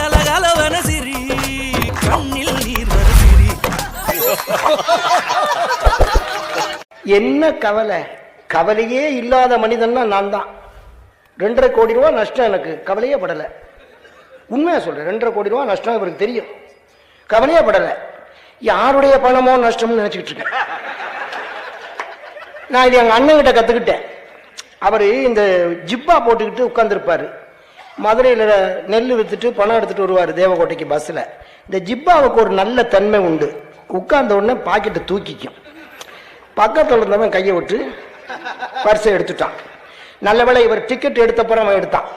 கலகலவன சிரி கண்ணில் நீர் வர சிரி. என்ன கவலை? கவலையே இல்லாத மனிதன்னா நான் தான். ரெண்டரை கோடி ரூபா நஷ்டம் எனக்கு. கவலையே படலை. உண்மையாக சொல்கிறேன் ரெண்டரை கோடி ரூபா நஷ்டம் இவருக்கு தெரியும். கவலையே படலை. யாருடைய பணமோ நஷ்டம்னு நினச்சிக்கிட்டு இருக்கேன். நான் இது எங்க அண்ணன் கிட்ட கத்துக்கிட்டேன். அவர் இந்த ஜிப்பா போட்டுக்கிட்டு உட்காந்துருப்பார் மதுரையில் நெல் வித்துட்டு பணம் எடுத்துட்டு வருவார் தேவகோட்டைக்கு பஸ்ஸில் இந்த ஜிப்பாவுக்கு ஒரு நல்ல தன்மை உண்டு. உட்கார்ந்த உடனே பாக்கெட்டை தூக்கிக்கும். பக்கத்தில் இருந்தவன் கையை விட்டு பர்ஸை எடுத்துட்டான். நல்ல வேலை இவர் டிக்கெட் எடுத்தப்பறம் அவன் எடுத்தான்.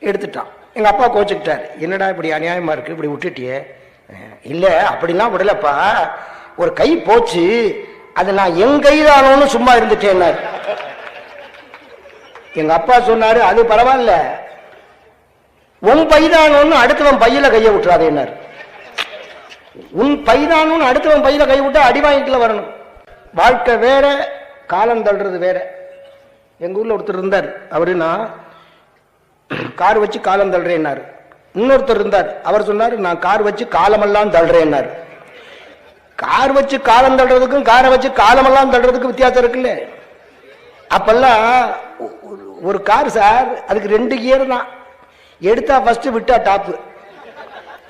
எடுத்துட்டான். எங்கள் அப்பா கோச்சுக்கிட்டார். என்னடா இப்படி அநியாயமாக இருக்குது இப்படி விட்டுட்டியே. இல்லை அப்படிலாம் விடலப்பா. ஒரு கை போச்சு. அது நான் என் கைதானோன்னு சும்மா இருந்துட்டேன்னாரு. எங்க அப்பா சொன்னார் அது பரவாயில்ல. உன் பைதானோன்னு அடுத்தவன் பையில கையை விட்டுறாதேன்னாரு உன் பைதானு அடுத்தவன் பையில கை விட்டா அடி வாங்கிட்டுல வரணும். வாழ்க்கை வேற காலம் தள்ளுறது வேற. எங்க ஊர்ல ஒருத்தர் இருந்தார். அவரு நான் கார் வச்சு காலம் தள்ளுறேன்னாரு இன்னொருத்தர் இருந்தார். அவர் சொன்னார் நான் கார் வச்சு காலமெல்லாம் தள்ளுறேன்னாரு கார் வச்சு காலம் தள்ளுறதுக்கும் காரை வச்சு காலமெல்லாம் தள்ளுறதுக்கும் வித்தியாசம் இருக்குல்ல. அப்பெல்லாம் ஒரு கார் சார் அதுக்கு ரெண்டு கியர் தான். எடுத்தா ஃபர்ஸ்ட் விட்டா டாப்பு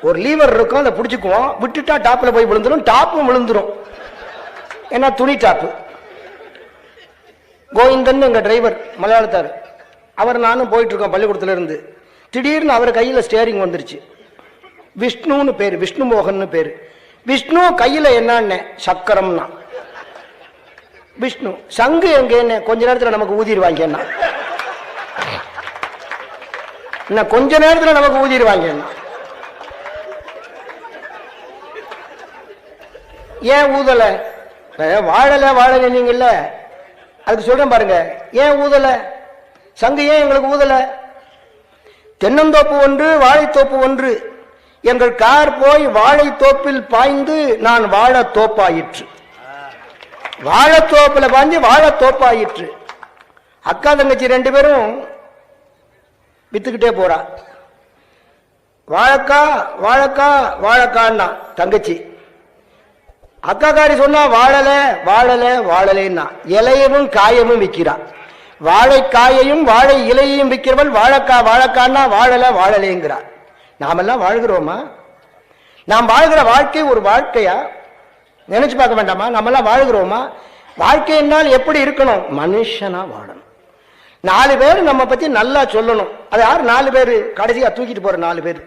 ஒரு லீவர் இருக்கும் அதை பிடிச்சிக்குவோம். விட்டுட்டா டாப்பில் போய் விழுந்துரும் டாப்பும் விழுந்துரும். ஏன்னா துணி டாப்பு கோவிந்தன் எங்கள் டிரைவர் மலையாளத்தார். அவர் நானும் போயிட்டுருக்கோம் பள்ளிக்கூடத்துல இருந்து. திடீர்னு அவர் கையில் ஸ்டேரிங் வந்துருச்சு. விஷ்ணுன்னு பேர் விஷ்ணு மோகன்னு பேர். விஷ்ணு கையில் என்னன்னு சக்கரம்னா. விஷ்ணு சங்கு எங்கேன்னு கொஞ்ச நேரத்தில் நமக்கு ஊதிடுவாங்க என்ன இன்னும் கொஞ்ச நேரத்தில் நமக்கு ஊதிடுவாங்க ஏன் ஊதல? அஹ், வாழல வாழல அதுக்கு சொல்றேன் பாருங்க. ஏன் ஊதல? சங்கு ஏன் எங்களுக்கு ஊதல? தென்னந்தோப்பு ஒன்று வாழைத்தோப்பு ஒன்று. எங்கள் கார் போய் வாழைத்தோப்பில் பாய்ந்து நான் வாழைத்தோப்பாயிற்று தோப்பாயிற்று. பாய்ந்து பாஞ்சு வாழைத்தோப்பாயிற்று அக்கா தங்கச்சி ரெண்டு பேரும் வித்துக்கிட்டே போறா. வாழைக்கா வாழைக்கா வாழக்கான்னா தங்கச்சி. அக்காக்காரி சொன்னா வாழல வாழல வாழலைன்னா. இலையவும் காயமும் விற்கிறா வாழைக்காயையும் வாழை இலையையும் விற்கிறவள் வாழக்கா வாழக்கான்னா வாழல வாழலைங்கிறா. நாமெல்லாம் வாழ்கிறோமா? நாம் வாழ்கிற வாழ்க்கை ஒரு வாழ்க்கையா? நினைச்சு பார்க்க வேண்டாமா? நம்மெல்லாம் வாழ்கிறோமா? வாழ்க்கை என்னால் எப்படி இருக்கணும்? மனுஷனா வாழணும். நாலு பேர் நம்ம பற்றி நல்லா சொல்லணும். அது யார்? நாலு பேர். கடைசியாக தூக்கிட்டு போகிற நாலு பேர்.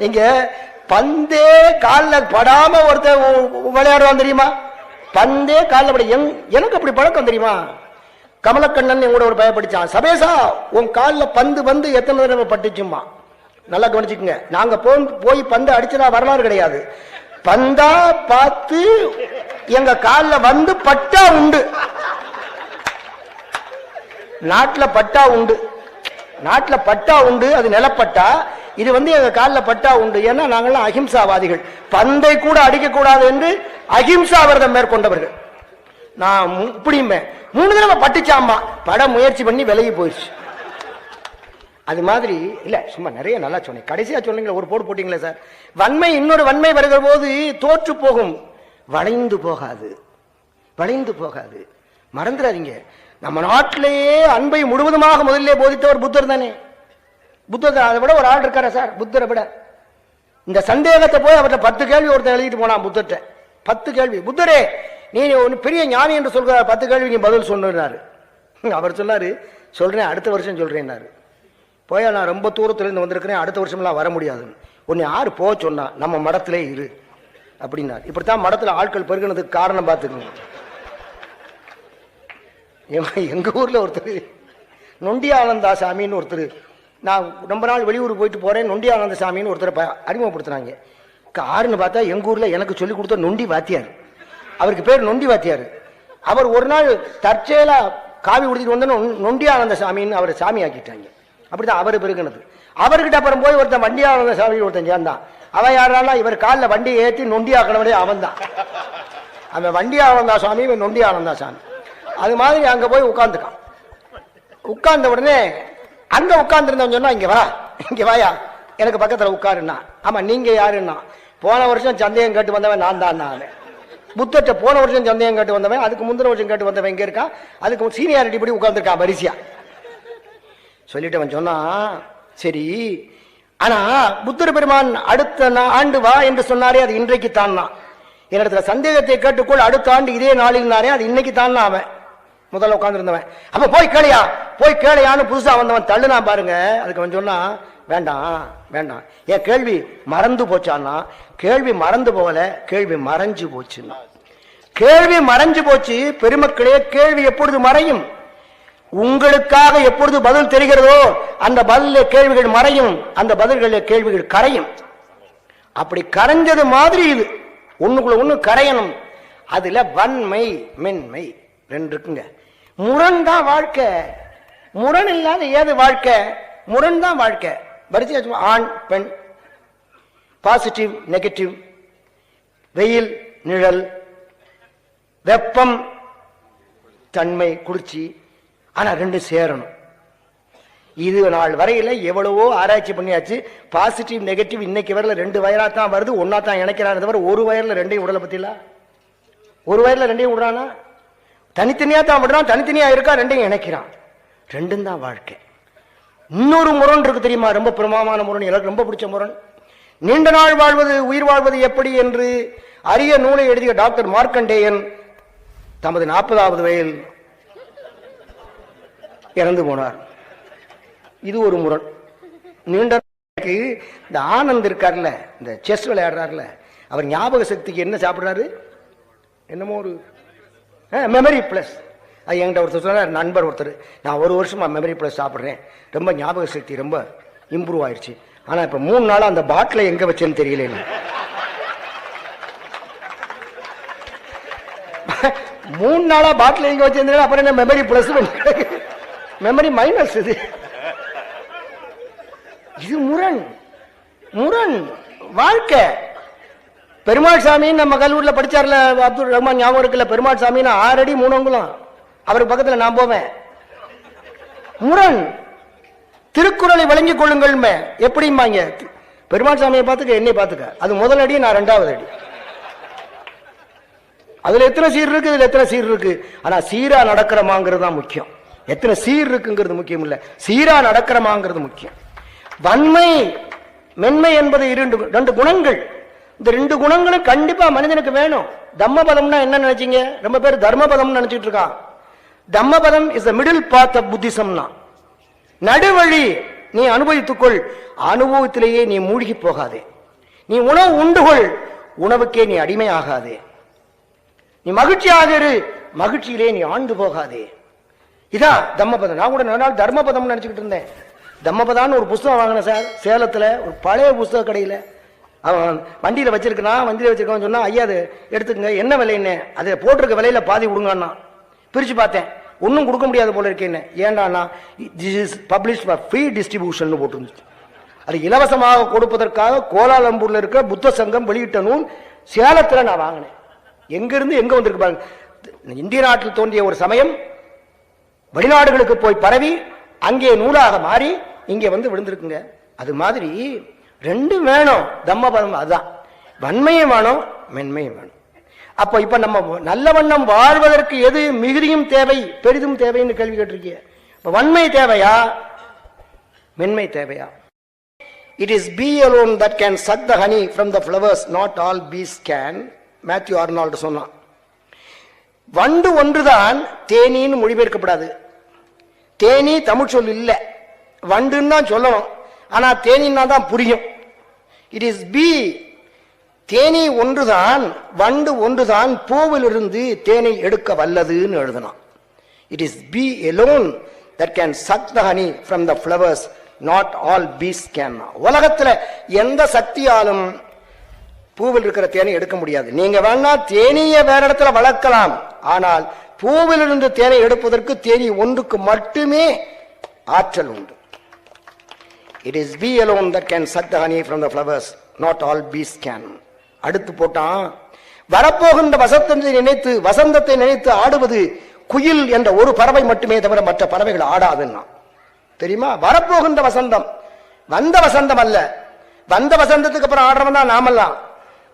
நீங்கள் பந்தே காலில் படாமல் ஒருத்தன் விளையாடுவான் தெரியுமா? பந்தே காலில் பட எங் எனக்கு அப்படி பழக்கம் தெரியுமா? கமலக்கண்ணன் என் கூட ஒரு பயப்படிச்சான் சபேசா உன் காலில் பந்து வந்து எத்தனை தடவை பட்டுச்சும்மா? நல்லா கவனிச்சுக்கோங்க. நாங்கள் போ போய் பந்து அடிச்சதா வரலாறு கிடையாது. பந்தா பார்த்து எங்கள் காலில் வந்து பட்டா உண்டு. நாட்டில் பட்டா உண்டு. நாட்டில் பட்டா உண்டு அது நிலப்பட்டா. இது வந்து எங்க காலில் பட்டா உண்டு. ஏன்னா நாங்கள்லாம் அகிம்சாவாதிகள். பந்தை கூட அடிக்கக்கூடாது என்று அகிம்சா விரதம் மேற்கொண்டவர்கள். நான் இப்படியுமே. மூணு தடவை பட்டுச்சாமா? பட முயற்சி பண்ணி விலகி போயிடுச்சு அது மாதிரி இல்ல சும்மா நிறைய நல்லா சொன்னேன் கடைசியா சொன்னீங்களே ஒரு போடு போட்டீங்களே சார். வன்மை இன்னொரு வன்மை வருகிற போது தோற்று போகும். வளைந்து போகாது. வளைந்து போகாது. மறந்துடாதீங்க. நம்ம நாட்டிலேயே அன்பை முழுவதுமாக முதலிலே போதித்தவர் புத்தர் தானே. புத்தர் தான். அதை விட ஒரு ஆள் இருக்கார சார் புத்தரை விட. இந்த சந்தேகத்தை போய் அவர்கிட்ட பத்து கேள்வி ஒருத்தன் எழுதிட்டு போனான் புத்தர்கிட்ட. பத்து கேள்வி. புத்தரே நீ ஒன்று பெரிய ஞானி என்று சொல்கிற பத்து கேள்வி நீ பதில் சொன்னாரு. அவர் சொன்னார் சொல்கிறேன் அடுத்த வருஷம் சொல்கிறேன்னாரு போய் நான் ரொம்ப தூரத்துலேருந்து வந்திருக்கிறேன் அடுத்த வருஷம்லாம் வர முடியாதுன்னு உன்னை யார் போக சொன்னா நம்ம மடத்திலே இரு. அப்படின்னார். இப்படித்தான் மடத்தில் ஆட்கள் பெருகினதுக்கு காரணம் பார்த்துக்கணும் எங்கள் எங்கள் ஊரில் ஒருத்தர் நொண்டி ஆனந்தா சாமின்னு ஒருத்தர். நான் ரொம்ப நாள் வெளியூர் போயிட்டு போகிறேன் நொண்டி ஆனந்த சாமின்னு ஒருத்தரை ப- அறிமுகப்படுத்துனாங்க. காருன்னு பார்த்தா எங்கள் ஊரில் எனக்கு சொல்லி கொடுத்த நொண்டி வாத்தியார். அவருக்கு பேர் நொண்டி வாத்தியார். அவர் ஒரு நாள் தற்செயலாக காவி உடுத்திட்டு வந்து நொண்டி ஆனந்த சாமின்னு அவரை சாமி ஆக்கிட்டாங்க. அப்படிதான் அவர் பெருகினது. அவர்கிட்ட அப்புறம் போய் ஒருத்தன் வண்டி ஆனந்த சாமி ஒருத்தன் சேர்ந்தான். அவன் யாரானா இவர் காலில் வண்டியை ஏற்றி நொண்டி ஆக்கணவனே அவன் தான் அவன் வண்டி ஆனந்தா சாமி இவன் நொண்டி ஆனந்தா சாமி அது மாதிரி அங்கே போய் உட்கார்ந்துக்கான் உட்கார்ந்த உடனே அங்கே உட்காந்துருந்தவன் சொன்னா இங்கே வா இங்கே வாயா எனக்கு பக்கத்தில் உட்காருன்னா. ஆமாம் நீங்கள் யாருன்னா? போன வருஷம் சந்தேகம் கேட்டு வந்தவன் நான் தான் நான். புத்தர்ட்ட போன வருஷம் சந்தேகம் கேட்டு வந்தவன் அதுக்கு முந்தின வருஷம் கேட்டு வந்தவன் இங்கே இருக்கான்? அதுக்கு சீனியாரிட்டி படி உட்காந்துருக்கான் வரிசையா. சொல்லிட்டு அவன் சொன்னான் சரி ஆனா புத்தர் பெருமான் அடுத்த ஆண்டு வா என்று சொன்னாரே அது இன்றைக்கு தான் என்னிடத்துல சந்தேகத்தை கேட்டுக்கொள் அடுத்த ஆண்டு இதே நாளில் நானே அது இன்னைக்கு தான் அவன். முதல்ல உட்காந்துருந்தவன் அப்போ போய் கேளையா? போய் கேளையான்னு புதுசாக வந்தவன் தள்ளுனா பாருங்க. அதுக்கு அவன் சொன்னான் வேண்டாம் வேண்டாம். என் கேள்வி மறந்து போச்சான்னா கேள்வி மறந்து போகல கேள்வி மறைஞ்சு போச்சுன்னா. கேள்வி மறைஞ்சு போச்சு பெருமக்களே கேள்வி எப்பொழுது மறையும்? உங்களுக்காக எப்பொழுது பதில் தெரிகிறதோ அந்த பதில கேள்விகள் மறையும் அந்த பதில்களில் கேள்விகள் கரையும். அப்படி கரைஞ்சது மாதிரி இது. ஒண்ணுக்குள்ள ஒண்ணு கரையணும். அதுல வன்மை மென்மை ரெண்டு இருக்குங்க. முரண்தான் வாழ்க்கை. முரண் இல்லாத ஏது வாழ்க்கை? முரண் தான் வாழ்க்கை. வரிசையா ஆண் பெண். பாசிட்டிவ் நெகட்டிவ் வெயில் நிழல். வெப்பம் தன்மை குளிர்ச்சி. ஆனா ரெண்டு சேரணும். இது நாள் வரையில எவ்வளவோ ஆராய்ச்சி பண்ணியாச்சு. பாசிட்டிவ் நெகட்டிவ் இன்னைக்கு வரல ரெண்டு வயரா தான் வருது. ஒன்னா தான் இணைக்கிறான் தவிர ஒரு வயர்ல ரெண்டையும் விடல பற்றிலாம் ஒரு வயர்ல ரெண்டையும் விடுறானா? தனித்தனியாக தான் விடுறான் தனித்தனியாக இருக்கா ரெண்டையும் இணைக்கிறான். ரெண்டும் தான் வாழ்க்கை. இன்னொரு முரண் இருக்கு தெரியுமா? ரொம்ப பிரமாமான முரண் எனக்கு ரொம்ப பிடிச்ச முரண். நீண்ட நாள் வாழ்வது உயிர் வாழ்வது எப்படி என்று அரிய நூலை எழுதிய டாக்டர் மார்க்கண்டேயன் தமது நாற்பதாவது வயதில் இறந்து போனார். இது ஒரு முரண். நீண்ட நாளைக்கு இந்த ஆனந்த் இருக்கார்ல இந்த செஸ் விளையாடுறாருல அவர் ஞாபக சக்திக்கு என்ன சாப்பிடுறாரு? என்னமோ ஒரு மெமரி ப்ளஸ் அது என்கிட்ட ஒருத்தர் சொன்னார் நண்பர் ஒருத்தர். நான் ஒரு வருஷமா மெமரி ப்ளஸ் சாப்பிட்றேன். ரொம்ப ஞாபக சக்தி ரொம்ப இம்ப்ரூவ் ஆயிடுச்சு ஆனால் இப்போ மூணு நாளாக அந்த பாட்டிலை எங்கே வச்சேன்னு தெரியல மூணு நாளா பாட்டில் எங்கே வச்சிருந்தா அப்புறம் என்ன மெமரி பிளஸ் மெமரி மைனஸ் இது. இது முரண். முரண். வாழ்க்கை. பெருமாள் சாமின்னு நம்ம கல்லூரியில் படித்தார்ல அப்துல் ரஹ்மான் ஞாபகம் இருக்குல்ல? பெருமாள் சாமின்னு ஆறடி அடி மூணு அங்குலம். அவருக்கு பக்கத்தில் நான் போவேன். முரண். திருக்குறளை வழங்கிக் கொள்ளுங்கள் எப்படிம்பாங்க? பெருமாள் சாமியை பார்த்துக்க என்னை பார்த்துக்க. அது முதல் அடி நான் ரெண்டாவது அடி. அதில் எத்தனை சீர் இருக்கு? இதில் எத்தனை சீர் இருக்கு? ஆனால் சீரா நடக்கிறமாங்கிறது தான் முக்கியம். எத்தனை சீர் இருக்குங்கிறது முக்கியம் இல்லை. சீரா நடக்கிறமாங்கிறது முக்கியம். வன்மை மென்மை என்பது இரண்டு ரெண்டு குணங்கள். இந்த ரெண்டு குணங்களும் கண்டிப்பா மனிதனுக்கு வேணும். தம்மபதம்னா என்ன நினைச்சீங்க? ரொம்ப பேர் தர்மபதம் நினைச்சிட்டு இருக்கான். Dhammapadam is the middle path of புத்திசம்னா நடுவழி நீ அனுபவித்துக்கொள். அனுபவத்திலேயே நீ மூழ்கி போகாதே. நீ உணவு உண்டுகொள். உணவுக்கே நீ அடிமை ஆகாதே நீ மகிழ்ச்சியாக இரு. மகிழ்ச்சியிலே நீ ஆண்டு போகாதே. இதான் தம்மபதம். நான் கூட நிறைய நாள் தர்மபதம் நினைச்சுக்கிட்டு இருந்தேன். தம்மபதான்னு ஒரு புஸ்தகம் வாங்கினேன் சார். சேலத்தில் ஒரு பழைய புஸ்தக கடையில். அவன் வண்டியில் வச்சிருக்கான் வண்டியில் வச்சிருக்கான்னு சொன்னா ஐயா அது எடுத்துக்கங்க. என்ன விலைன்னு? அதை போட்டிருக்க விலையில பாதி கொடுங்கண்ணா. பிரிச்சு பார்த்தேன். ஒன்றும் கொடுக்க முடியாது போல இருக்கேன்னு ஏண்டாண்ணா this is publish free distribution போட்டுருந்துச்சு. அது இலவசமாக கொடுப்பதற்காக கோலாலம்பூர்ல இருக்கிற புத்த சங்கம் வெளியிட்ட நூல் சேலத்தில் நான் வாங்கினேன். எங்கிருந்து எங்க வந்திருக்கு பாருங்க. இந்திய நாட்டில் தோன்றிய ஒரு சமயம் வெளிநாடுகளுக்கு போய் பரவி அங்கே நூலாக மாறி இங்கே வந்து விழுந்திருக்குங்க. அது மாதிரி ரெண்டும் வேணும். தம்ம பதம் அதுதான் வன்மையும் வேணும் மென்மையும் வேணும். அப்போ இப்போ நம்ம நல்ல வண்ணம் வாழ்வதற்கு எது மிகுதியும் தேவை பெரிதும் தேவைன்னு கேள்வி கேட்டிருக்கீங்க இப்போ வன்மை தேவையா? மென்மை தேவையா? It is bee alone that can suck the honey from the flowers not all bees can Matthew Arnold சொன்னான். வண்டு ஒன்றுதான் தேனீன்னு மொழிபெயர்க்கப்படாது. தேனி தமிழ் சொல் இல்லை. வண்டுன்னு தான் சொல்லணும். ஆனால் தேனின்னா தான் புரியும். இட் இஸ் பி தேனி ஒன்றுதான் வண்டு ஒன்றுதான் பூவிலிருந்து தேனை எடுக்க வல்லதுன்னு எழுதலாம் it is bee alone that can suck the honey from the flowers not all bees can உலகத்தில் எந்த சக்தியாலும் பூவில் இருக்கிற தேனை எடுக்க முடியாது. நீங்க வேணா தேனியை வேற இடத்துல வளர்க்கலாம். ஆனால் பூவிலிருந்து தேனை எடுப்பதற்கு தேனி ஒன்றுக்கு மட்டுமே ஆற்றல் உண்டு. It is bee alone that can suck the from the flowers not all all bees அடுத்து போட்டான் வரப்போகின்ற வசந்தத்தை நினைத்து வசந்தத்தை நினைத்து ஆடுவது குயில் என்ற ஒரு பறவை மட்டுமே தவிர மற்ற பறவைகள் ஆடாதுன்னா. தெரியுமா? வரப்போகின்ற வசந்தம். வந்த வசந்தம் அல்ல. வந்த வசந்தத்துக்கு அப்புறம் ஆடுறவன் தான் நாமெல்லாம்.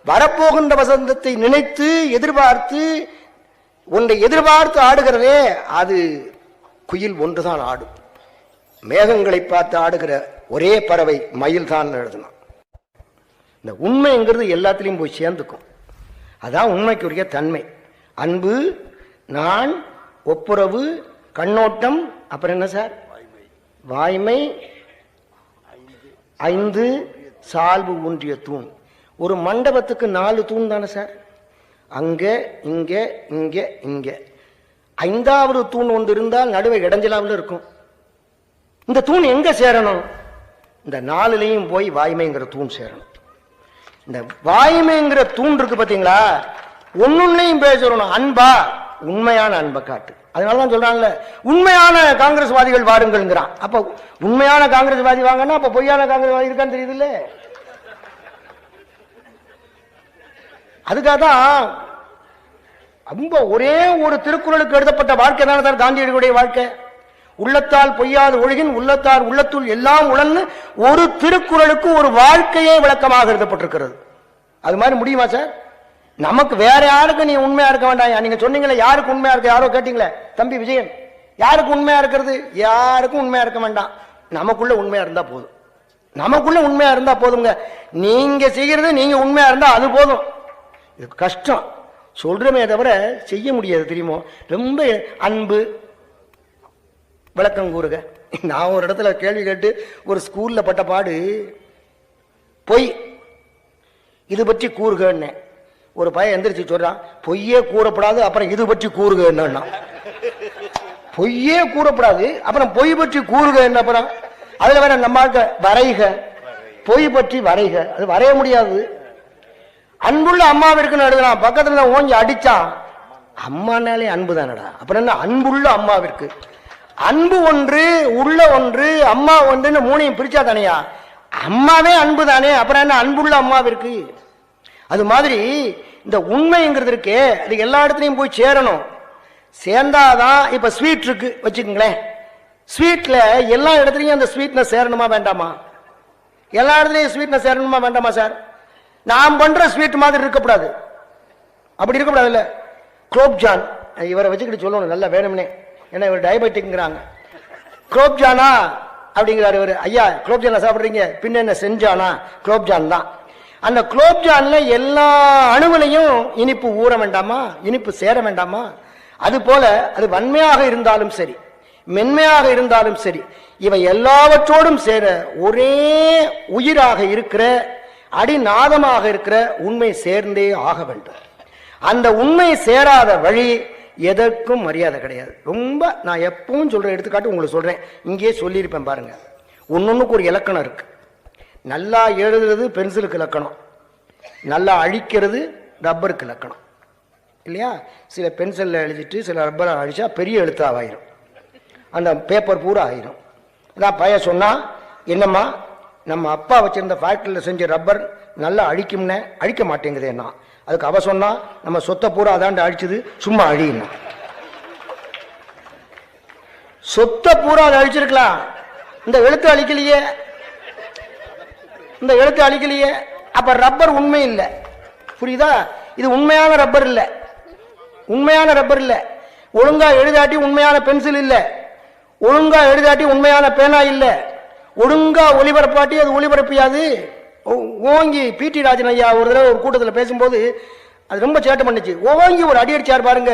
வரப்போகின்ற வசந்தத்தை நினைத்து எதிர்பார்த்து ஒன்றை எதிர்பார்த்து ஆடுகிறதே அது குயில் ஒன்றுதான் ஆடும். மேகங்களை பார்த்து ஆடுகிற ஒரே பறவை மயில் தான் எழுதணும் இந்த உண்மைங்கிறது எல்லாத்துலேயும் போய் சேர்ந்துக்கும். அதான் உண்மைக்குரிய தன்மை. அன்பு நான் ஒப்புரவு கண்ணோட்டம் அப்புறம் என்ன சார்? வாய்மை ஐந்து சால்பு ஊன்றிய தூண். ஒரு மண்டபத்துக்கு நாலு தூண் தானே சார்? அங்கே இங்கே இங்கே இங்கே. ஐந்தாவது தூண் ஒன்று இருந்தால் நடுவே இடைஞ்சலாவில் இருக்கும். இந்த தூண் எங்கே சேரணும்? இந்த நாலுலையும் போய் வாய்மைங்கிற தூண் சேரணும். இந்த வாய்மைங்கிற தூண் இருக்கு பார்த்தீங்களா ஒன்னொன்னையும் பேசணும் அன்பா உண்மையான அன்பை காட்டு. அதனாலதான் சொல்றாங்கல்ல உண்மையான காங்கிரஸ்வாதிகள் வாருங்கள்ங்கிறான் அப்ப உண்மையான காங்கிரஸ்வாதி வாங்கன்னா அப்ப பொய்யான காங்கிரஸ்வாதி இருக்கான்னு தெரியுதுல்ல? அதுக்காக தான் ரொம்ப ஒரே ஒரு திருக்குறளுக்கு எழுதப்பட்ட வாழ்க்கை தானே சார் காந்தியடிகளுடைய வாழ்க்கை? உள்ளத்தால் பொய்யாது ஒழுகின் உள்ளத்தால் உள்ளத்துள் எல்லாம் உழன்னு ஒரு திருக்குறளுக்கு ஒரு வாழ்க்கையே விளக்கமாக எழுதப்பட்டிருக்கிறது. அது மாதிரி முடியுமா சார்? நமக்கு வேற யாருக்கும் நீ உண்மையா இருக்க வேண்டாம் நீங்க சொன்னீங்களே யாருக்கு உண்மையா இருக்க யாரோ கேட்டீங்களே? தம்பி விஜயன். யாருக்கு உண்மையா இருக்கிறது? யாருக்கும் உண்மையா இருக்க வேண்டாம். நமக்குள்ள உண்மையா இருந்தா போதும். நமக்குள்ள உண்மையா இருந்தா போதுங்க நீங்க செய்யறது நீங்க உண்மையா இருந்தா அது போதும். இது கஷ்டம். சொல்றமே தவிர செய்ய முடியாது தெரியுமோ? ரொம்ப அன்பு விளக்கம் கூறுக. நான் ஒரு இடத்துல கேள்வி கேட்டு ஒரு ஸ்கூல்ல பட்ட பாடு பொய். இது பற்றி கூறுகன்னு ஒரு பையன் எந்திரிச்சு சொல்றான் பொய்யே கூறப்படாது அப்புறம் இது பற்றி கூறுக என்னன்னா பொய்யே கூறப்படாது அப்புறம் பொய் பற்றி கூறுக என்ன அப்புறம் அதுல வேற நம்ம வரைக. பொய் பற்றி வரைக. அது வரைய முடியாது. அன்புள்ள அம்மாவிற்குன்னு எழுதலாம் பக்கத்துல ஓஞ்சி அடிச்சான். அம்மானாலே அன்பு தானடா அப்புறம் என்ன? அன்புள்ள அம்மாவிற்கு. அன்பு ஒன்று உள்ள ஒன்று அம்மா ஒன்றுன்னு மூணையும் பிரிச்சா தானையா? அம்மாவே அன்பு தானே அப்புறம் என்ன அன்புள்ள அம்மாவிற்கு? அது மாதிரி இந்த உண்மைங்கிறது இருக்கே அது எல்லா இடத்துலையும் போய் சேரணும். சேர்ந்தாதான் இப்ப ஸ்வீட் இருக்கு வச்சுக்கோங்களேன். ஸ்வீட்ல எல்லா இடத்துலையும் அந்த ஸ்வீட்னஸ் சேரணுமா வேண்டாமா? எல்லா இடத்துலையும் ஸ்வீட்னஸ் சேரணுமா வேண்டாமா சார் நாம் பண்ற ஸ்வீட் மாதிரி இருக்கக்கூடாது. அப்படி இருக்கக்கூடாது இல்ல குலோப்ஜான் இவரை வச்சுக்கிட்டு சொல்லணும் நல்லா வேணும்னே. ஏன்னா இவர் டயபெட்டிக்ங்கிறாங்க குரோப்ஜானா அப்படிங்கிறாரு இவர். ஐயா குலோப்ஜானா சாப்பிட்றீங்க. பின்ன என்ன செஞ்சானா குலோப்ஜான் தான். அந்த குலோப்ஜான்ல எல்லா அணுவிலையும் இனிப்பு ஊற வேண்டாமா? இனிப்பு சேர வேண்டாமா? அது போல அது வன்மையாக இருந்தாலும் சரி மென்மையாக இருந்தாலும் சரி இவை எல்லாவற்றோடும் சேர ஒரே உயிராக இருக்கிற அடிநாதமாக இருக்கிற உண்மை சேர்ந்தே ஆக வேண்டும். அந்த உண்மை சேராத வழி எதற்கும் மரியாதை கிடையாது. ரொம்ப நான் எப்பவும் சொல்கிற எடுத்துக்காட்டு உங்களுக்கு சொல்கிறேன் இங்கேயே சொல்லியிருப்பேன் பாருங்கள் ஒன்னொன்னுக்கு ஒரு இலக்கணம் இருக்குது நல்லா எழுதுறது பென்சிலுக்கு இலக்கணம். நல்லா அழிக்கிறது ரப்பருக்கு இலக்கணம். இல்லையா? சில பென்சிலில் எழுதிட்டு சில ரப்பரை அழிச்சா பெரிய எழுத்தாக ஆயிரும் அந்த பேப்பர் பூரா ஆயிரும். அதான் பையன் சொன்னால் என்னம்மா நம்ம அப்பா வச்சுருந்த ஃபேக்ட்ரியில் செஞ்ச ரப்பர் நல்லா அழிக்கும்னே அழிக்க மாட்டேங்குதேன்னா அதுக்கு அவ சொன்னா நம்ம சொத்தை பூரா அதாண்டு அழிச்சது சும்மா அழியும்னா சொத்தை பூரா அதை அழிச்சிருக்கலாம் இந்த எழுத்து அழிக்கலையே. இந்த எழுத்து அழிக்கலையே. அப்ப ரப்பர் உண்மை இல்லை. புரியுதா? இது உண்மையான ரப்பர் இல்லை. உண்மையான ரப்பர் இல்லை. ஒழுங்கா எழுதாட்டி உண்மையான பென்சில் இல்லை. ஒழுங்கா எழுதாட்டி உண்மையான பேனா இல்லை. ஒழுங்கா ஒளிபரப்பாட்டி அது ஒளிபரப்பியாது ஓங்கி பிடி ராஜன் ஐயா ஒரு தடவை ஒரு கூட்டத்தில் பேசும்போது அது ரொம்ப சேட்டை பண்ணிச்சு. ஓங்கி ஒரு அடி அடிச்சார் பாருங்க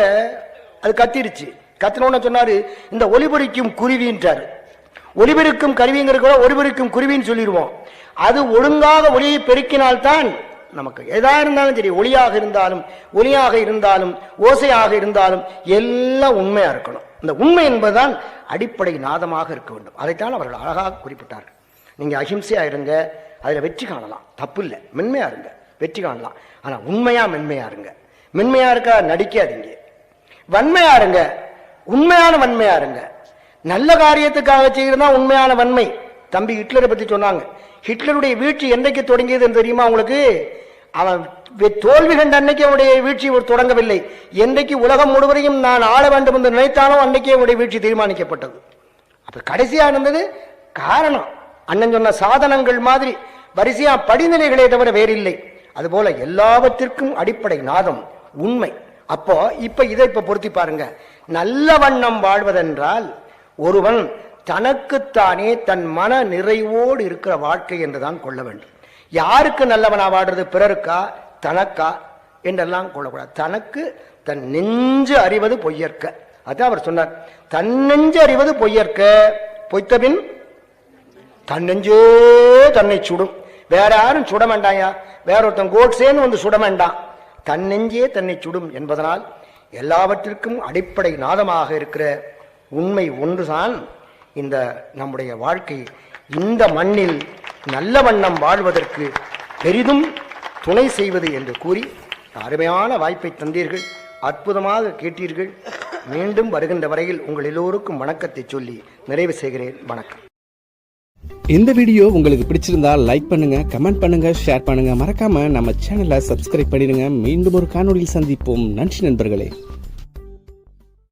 அது கத்திருச்சு கத்தினோன்னு சொன்னார் இந்த ஒளிபரிக்கும் குருவின்றார். ஒளிபெருக்கும் கருவிங்கிறத ஒளிபெருக்கும் குருவின்னு சொல்லிடுவோம். அது ஒழுங்காக ஒளியை பெருக்கினால்தான் நமக்கு எதா இருந்தாலும் சரி ஒளியாக இருந்தாலும் ஒளியாக இருந்தாலும் ஓசையாக இருந்தாலும் எல்லாம் உண்மையாக இருக்கணும். இந்த உண்மை என்பதுதான் அடிப்படை நாதமாக இருக்க வேண்டும். அதைத்தான் அவர்கள் அழகாக குறிப்பிட்டார்கள். நீங்கள் அஹிம்சையாக இருங்க அதில் வெற்றி காணலாம். தப்பு இல்லை மென்மையாக இருங்க. வெற்றி காணலாம். ஆனால் உண்மையா மென்மையாக இருங்க. மென்மையாக இருக்கா? நடிக்காதீங்க. வன்மையாக இருங்க. உண்மையான வன்மையாக இருங்க. நல்ல காரியத்துக்காக செய்கிறதா உண்மையான வன்மை. தம்பி ஹிட்லரை பத்தி சொன்னாங்க. ஹிட்லருடைய வீழ்ச்சி என்றைக்கு தொடங்கியதுன்னு தெரியுமா உங்களுக்கு? அவன் தோல்வி கண்ட அன்னைக்கு அவனுடைய வீழ்ச்சி ஒரு தொடங்கவில்லை. என்றைக்கு உலகம் முழுவதையும் நான் ஆள வேண்டும் என்று நினைத்தாலும் அன்னைக்கே அவனுடைய வீழ்ச்சி தீர்மானிக்கப்பட்டது. அப்போ கடைசியாக இருந்தது காரணம். அண்ணன் சொன்ன சாதனங்கள் மாதிரி. வரிசையா படிநிலைகளே தவிர வேறில்லை. அதுபோல எல்லாவற்றிற்கும் அடிப்படை நாதம் உண்மை. அப்போ இப்ப இதை இப்ப பொருத்தி பாருங்க. நல்ல வண்ணம் வாழ்வதென்றால் ஒருவன் தனக்குத்தானே தன் மன நிறைவோடு இருக்கிற வாழ்க்கை என்றுதான் கொள்ள வேண்டும். யாருக்கு நல்லவனா வாடுறது பிறருக்கா? தனக்கா? என்றெல்லாம் கொள்ளக்கூடாது. தனக்கு தன் நெஞ்சு அறிவது பொய்யற்க. அதான் அவர் சொன்னார். தன் நெஞ்சு அறிவது பொய்யற்க. பொய்த்தபின் தன் நெஞ்சே தன்னை சுடும். வேற யாரும் சுட வேண்டாயா வேற ஒருத்தன் கோட்ஸேன்னு வந்து சுட வேண்டாம் தன் நெஞ்சே தன்னை சுடும் என்பதனால் எல்லாவற்றிற்கும் அடிப்படை நாதமாக இருக்கிற உண்மை ஒன்றுதான் இந்த நம்முடைய வாழ்க்கை. இந்த மண்ணில் நல்ல வண்ணம் வாழ்வதற்கு பெரிதும் துணை செய்வது என்று கூறி அருமையான வாய்ப்பை தந்தீர்கள். அற்புதமாக கேட்டீர்கள். மீண்டும் வருகின்ற வரையில் உங்கள் எல்லோருக்கும் வணக்கத்தை சொல்லி நிறைவு செய்கிறேன். வணக்கம். இந்த வீடியோ உங்களுக்கு பிடிச்சிருந்தா லைக் பண்ணுங்க கமெண்ட் பண்ணுங்க ஷேர் பண்ணுங்க. மறக்காம நம்ம சேனலை சப்ஸ்கிரைப் பண்ணிடுங்க. மீண்டும் ஒரு காணொளியில் சந்திப்போம். நன்றி நண்பர்களே.